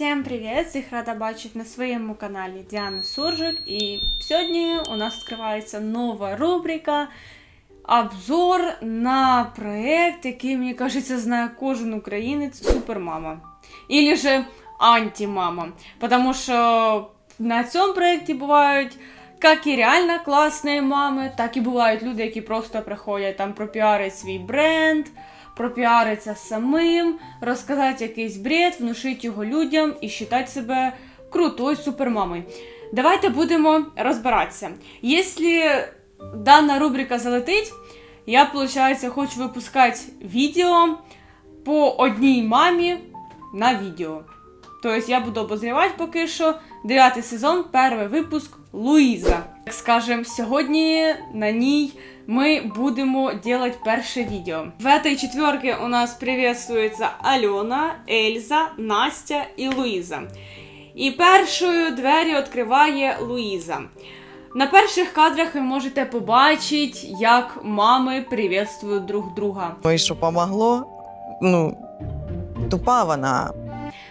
Всем привет! Всіх рада бачити на своєму каналі Діана Суржик. І сьогодні у нас відкривається нова рубрика Обзор на проект, який, мені кажеться, знає кожен українець Супермама. Или же антимама. Потому що на цьому проєкті бувають як і реально класні мами, так і бувають люди, які просто приходять там пропіарити свій бренд, пропіаритися самим, розказати якийсь бред, внушити його людям і вважати себе крутою супермамою. Давайте будемо розбиратися. Якщо дана рубрика залетить, я, виходить, хочу випускати відео по одній мамі на відео. Тобто я буду обозрівати поки що дев'ятий сезон, перший випуск Луїза. Так скажем, сьогодні на ній ми будемо делать перше відео. В этой четверке у нас приветствуется Альона, Ельза, Настя і Луїза. І першою двері відкриває Луїза. На перших кадрах ви можете побачити, як мами приветствують друг друга. Ну і що помогло? Ну, тупа вона.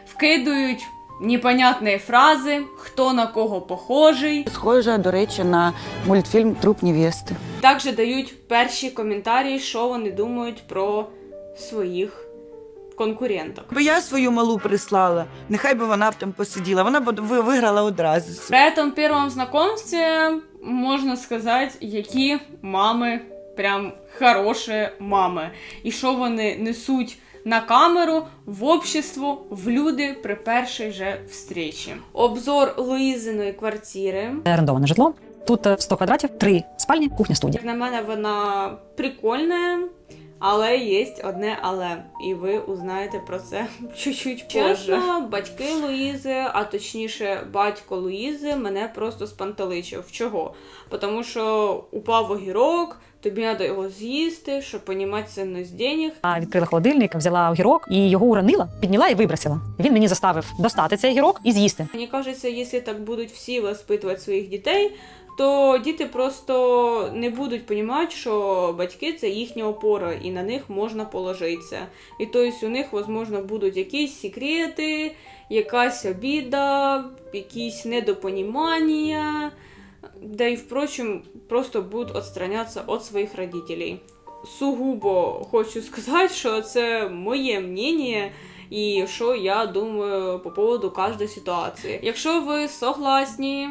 Вкидують непонятні фрази, хто на кого похожий. Схожа, до речі, на мультфільм Труп невести. Також дають перші коментарі, що вони думають про своїх конкуренток. Якби я свою малу прислала, нехай би вона б там посиділа. Вона б виграла одразу. При этом первом знакомстве можна сказати, які мами прям хороші мами. І що вони несуть на камеру, в общество, в люди при першій же встречі. Обзор Луїзиної квартири. орендоване житло. Тут е, 100 квадратів, три спальні, кухня, студія. Як на мене, вона прикольна, але є одне але. І ви узнаєте про це чуть-чуть позже. Чесно, батьки Луїзи, а точніше, батько Луїзи, мене просто спантеличив. Чого? Тому що упав огірок, тобі треба його з'їсти, щоб понімати цінність денег. А відкрила холодильник, взяла огірок і його уронила, підняла і вибросила. Він мені заставив достати цей огірок і з'їсти. Мені кажеться, якщо так будуть всі воспитувати своїх дітей, то діти просто не будуть розуміти, що батьки це їхня опора, і на них можна положитися. І тобто у них, можливо, будуть якісь секрети, якась обіда, якісь недопонімання, да і, впрочем, просто будуть відстранятися від своїх родителей. Сугубо хочу сказати, що це моє мнення і що я думаю по поводу кожної ситуації. Якщо ви согласні,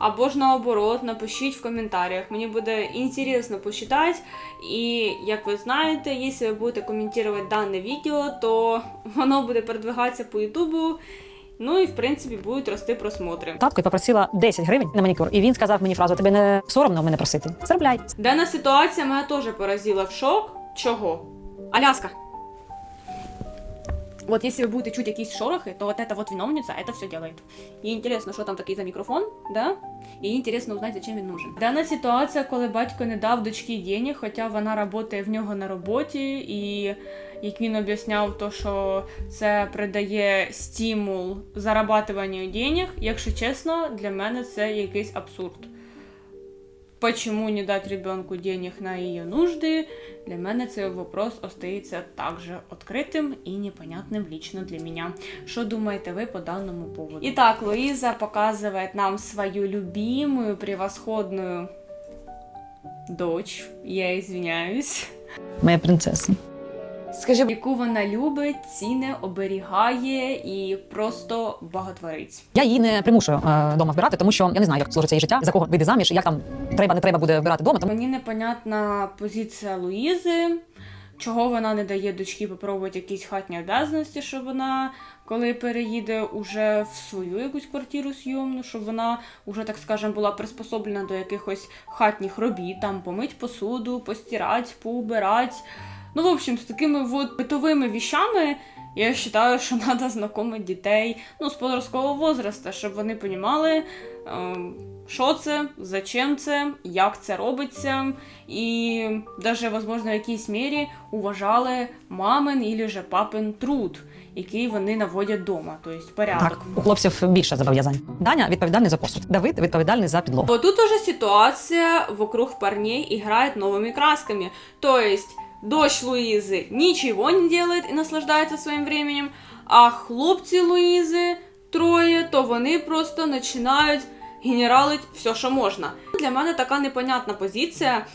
або ж наоборот, напишіть в коментарях. Мені буде інтересно почитати. І як ви знаєте, якщо ви будете коментувати дане відео, то воно буде передвигатися по Ютубу. Ну і в принципі будуть рости просмотри. Татко попросила 10 гривень на манікюр. І він сказав мені фразу: тебе не соромно в мене просити. Заробляй. Дана ситуація мене теж поразила в шок. Чого? Аляска. Вот если вы будете чуть якісь шорохи, то вот эта вот виновница это все делает. И интересно, що там такий за мікрофон, да? І інтересно узнати, зачем він нужен. Дана ситуація, коли батько не дав дочці денег, хоча вона працює в нього на роботі, і як він об'ясняв, то що це придає стимул зарабатуванню денег, якщо чесно, для мене це якийсь абсурд. Почему не дать ребенку денег на ее нужды, Для мене цей вопрос остається також відкритим і непонятним лично для меня. Що думаєте ви по даному поводу? Итак, Луиза показывает нам свою любимую, превосходную дочь. Я извиняюсь. Моя принцеса. Скажи, Яку вона любить, ціни, оберігає і просто багатворить. Я її не примушую е, дома вбирати, тому що я не знаю, як сложиться її життя, за кого вийде заміж, як там треба, не треба буде вбирати дома. Тому Мені непонятна позиція Луїзи, чого вона не дає дочці попробувати якісь хатні обов'язки, щоб вона, коли переїде уже в свою якусь квартиру зйомну, щоб вона уже, так скажемо, була приспособлена до якихось хатніх робіт, там помить посуду, постирати, поубирати. Ну, в общем, з такими вот битовими вещами я вважаю, що треба знайомити дітей ну, з подросткового возрасту, щоб вони розуміли, ем, що це, зачем це, як це робиться, і навіть, можливо, в якійсь мірі уважали мамин і же папин труд, який вони наводять вдома, тобто порядок. так, у хлопців більше зобов'язань. Даня відповідальний за посуд. Давид відповідальний за підлогу. Вот тут уже ситуация вокруг парней играет новыми красками. То есть дочь Луизы ничего не делает и наслаждается своим временем, а хлопцы Луизы то вони просто починають генералити все, що можна. Для мене така непонятна позиція.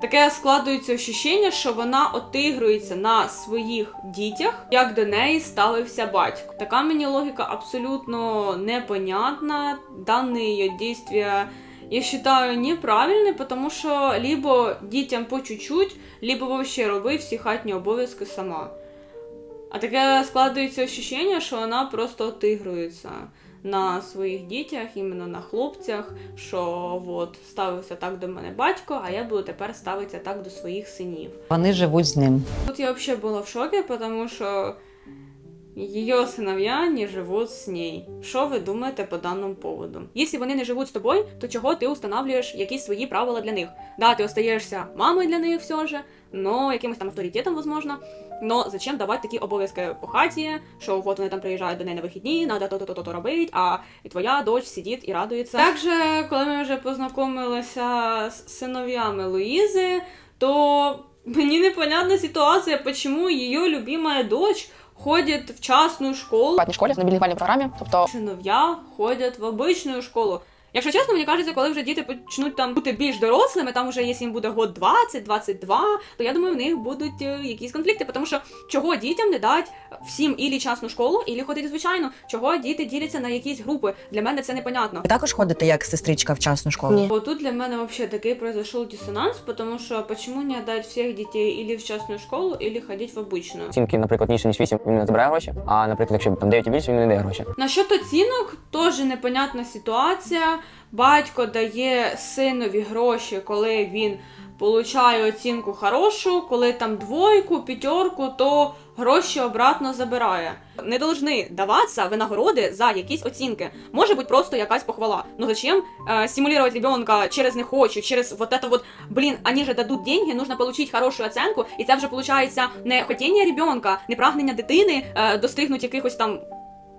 Таке складується ощущення, що вона отигрується на своїх дітях, як до неї ставився батько. Така мені логіка абсолютно непонятна. Дане її дійствия я вважаю неправильні, тому що либо дітям по чуть-чуть, либо вообще роби всі хатні обов'язки сама. А таке складується ощущення, що вона просто отигрується на своїх дітях, іменно на хлопцях, що от ставився так до мене батько, а я буду тепер ставитися так до своїх синів. Вони живуть з ним. Тут я вообще была в шоке, потому что ее сыновья не живут с ней. Що ви думаєте по даному поводу? Якщо вони не живуть з тобою, то чого ти устанавливаєш якісь свої правила для них? Да, ти остаєшся мамою для них все же, но якимось там авторитетом, возможно. Но зачем давати такі обов'язки по хаті, що от вони там приїжджають до неї на вихідні, треба то-то, то-то робити, а і твоя дочь сидить і радується. Також, коли ми вже познайомилися з синов'ями Луїзи, то Мені непонятна ситуація, чому її любимая дочь ходить в частну школу, В школі на білінгвальній програмі. Тобто синов'я ходять в обичну школу. Якщо чесно, мені кажеться, коли вже діти почнуть там бути більш дорослими, там вже якщо їм буде год 20-22, то я думаю, в них будуть е, якісь конфлікти, тому що чого дітям не дать всім ілі частну школу, ілі ходити звичайно, чого діти діляться на якісь групи. Для мене це непонятно. Ви також ходите як сестричка в частну школу? Ні. Вот тут для мене вообще такой произошел диссонанс, потому что почему не отдать всех детей или в частную школу, или ходить в обычную? Оцінки, наприклад, ніж ніж 8, він не забирає гроші, а, наприклад, якщо там 9 і більше, він не дає гроші. Насчет оцінок теж непонятна ситуація Батько дає синові гроші, коли він получає оцінку хорошу, коли там двойку, п'ятерку, то гроші обратно забирає. Не должны даватися винагороди за якісь оцінки. Може бути просто якась похвала. Ну зачем э, стимулировать ребенка через не хочу, через вот это вот, блин, они же дадут деньги, нужно получить хорошу оценку, і це вже виходить не хотіння ребенка, не прагнення дитини е, достигнути якихось там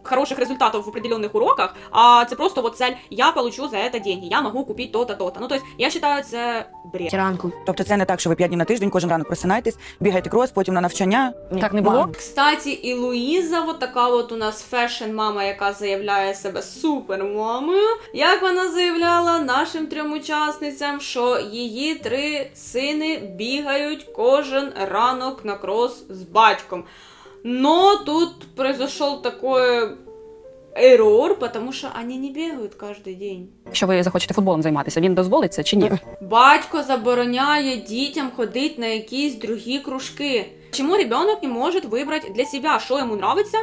хороших результатов в определенных уроках, а це просто вот цель «я получу за это деньги, я могу купить то-то, то-то». Ну, то есть, я считаю, це бред. ранку. Тобто це не так, що ви п'ять днів на тиждень, кожен ранок просинаєтесь, бігаєте крос, потім на навчання. Так не було? Мам, Кстати, і Луїза, вот така от у нас фешн-мама, яка заявляє себе супермамою. Як вона заявляла нашим трьом учасницям, що її три сини бігають кожен ранок на крос з батьком. Но тут произошел такой эррор, потому что они не бегают каждый день. Якщо ви захочете футболом займатися, він дозволить це чи ні? Батько забороняє дітям ходити на якісь другі кружки. Чому ребенок не може вибрати для себе, що йому нравиться,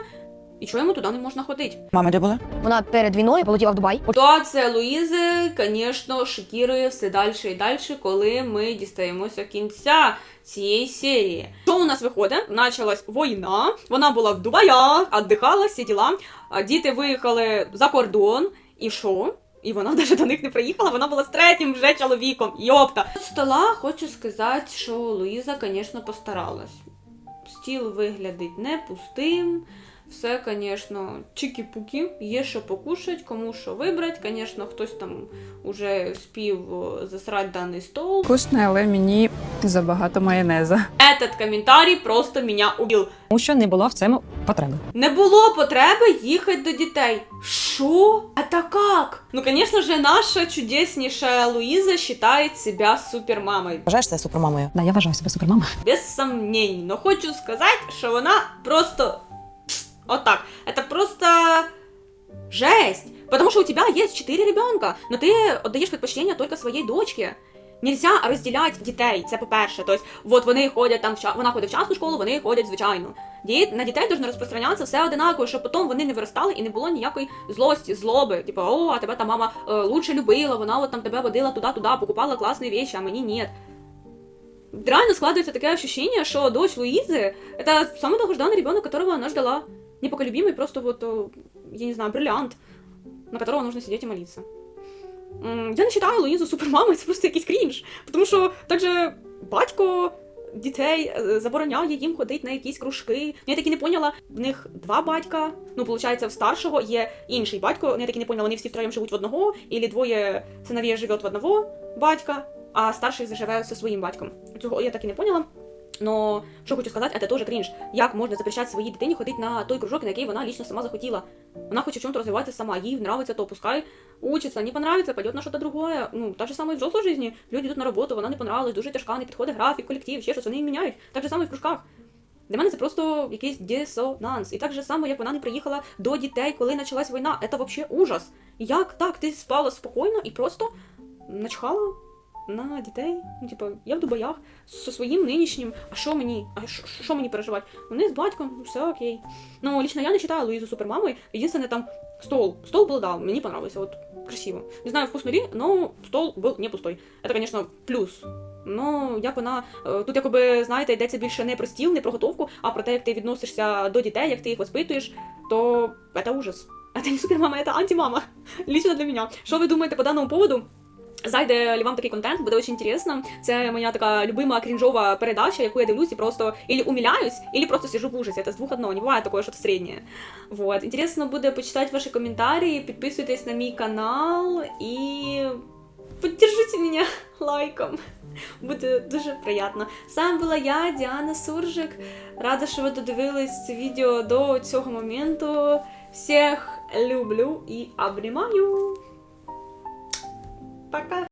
і що йому туди не можна ходити? Мама де була? Вона перед війною полетіла в Дубай. Ситуація Луїзи, звісно, шокірує все далі і далі, коли ми дістаємося кінця цієї серії. Що у нас виходить? Началась війна, вона була в Дубаях, віддихала, всі діла. Діти виїхали за кордон, і що? І вона навіть до них не приїхала, вона була з третім вже чоловіком. Йопта. З стола хочу сказати, що Луїза, звісно, постаралась. Стіл виглядить не пустим. Все, звісно, чики-пуки, є що покушать, кому що вибрати. Звісно, хтось там уже спів о, засрати даний стол. Вкусне, але мені забагато майонеза. Этот коментарій просто мене убив. Тому що не було в цьому потреби. Не було потреби їхати до дітей. Що? Это как? Ну, конечно же, наша чудеснейшая Луиза считает себя супермамой. Вважаєш себе супермамою? Да, я вважаю себе супермамою. Без сомнений. Но хочу сказать, что вона просто... Вот так. Это просто жесть. Потому что у тебя есть четыре ребенка, но ты отдаешь предпочтение только своей дочке. Нельзя розділяти дітей, це по-перше. Тобто, от вони ходять там в ча- вона ходить в частну школу, вони ходять звичайно. Діт, на дітей должно розпространятися все одинаково, щоб потім вони не виростали і не було ніякої злості, злоби. Типу, о, а тебе та мама е, лучше любила, вона от там тебе водила туди-туди, покупала класні речі, а мені ні. Реально складывается такое ощущение, что дочь Луизы — это самый долгожданный ребенок, которого она ждала. Непоколебимый просто вот, э, я не знаю, бриллиант, на которого нужно сидеть и молиться. Я не считаю Луїзу супермамою, це просто якийсь крінж. Тому що так же батько дітей е, забороняє їм ходити на якісь кружки. Я так і не поняла, в них два батька. Ну, виходить, в старшого є інший батько. Ну, Я так і не поняла, вони всі втроєм живуть в одного, і двоє синовей живуть в одного батька, а старший заживе зі своїм батьком. Цього я так і не поняла. Но що хочу сказати, це теж крінж. Як можна запрещати своїй дитині ходити на той кружок, на який вона лично сама захотіла? Вона хоче в чому-то розвиватися сама, їй нравится то, пускай учиться, не понравится, пойдет на что-то другое. Ну, так же самое в взрослой жизни. Люди йдуть на роботу, вона не понравилась, дуже тяжка, не підходить графік, колектив, ще щось, вони її міняють. Так же само і в кружках. Для мене це просто якийсь дисонанс. І так же само, як вона не приїхала до дітей, коли почалась війна. Це взагалі ужас. Як так? Ти спала спокійно і просто начхала на дітей. Ну, типу, я в дубаях зі своїм нинішнім. А що мені? А що, що мені переживати? Вони з батьком, ну, все окей. Ну, лично я не читала Луїзу супермамою. Єдине там стол. Стол был, да, мені понравился, вот красиво. Не знаю, вкусно ли, но стол был не пустой. Это, конечно, плюс. Ну, як вона е, тут, якоби знаєте, йдеться більше не про стіл, не про готовку, а про те, як ти відносишся до дітей, як ти їх воспитуєш, то це ужас. Це не супермама, це антимама. Лично для мене. Що ви думаєте по даному поводу? Зайде ли вам такий контент, буде дуже інтересно. Це моя така любима крінжова передача, яку я дивлюсь просто или умиляюсь, или просто сижу в ужасі. Це з двох одного, не буває такое що-то середнє. Вот. Інтересно буде почитати ваші коментарі, підписуйтесь на мій канал і поддержите мене лайком. Буде дуже приємно. Вами була я, Діана Суржик. Рада, що ви додивились це відео до цього моменту. Всіх люблю і обнімаю. Пока!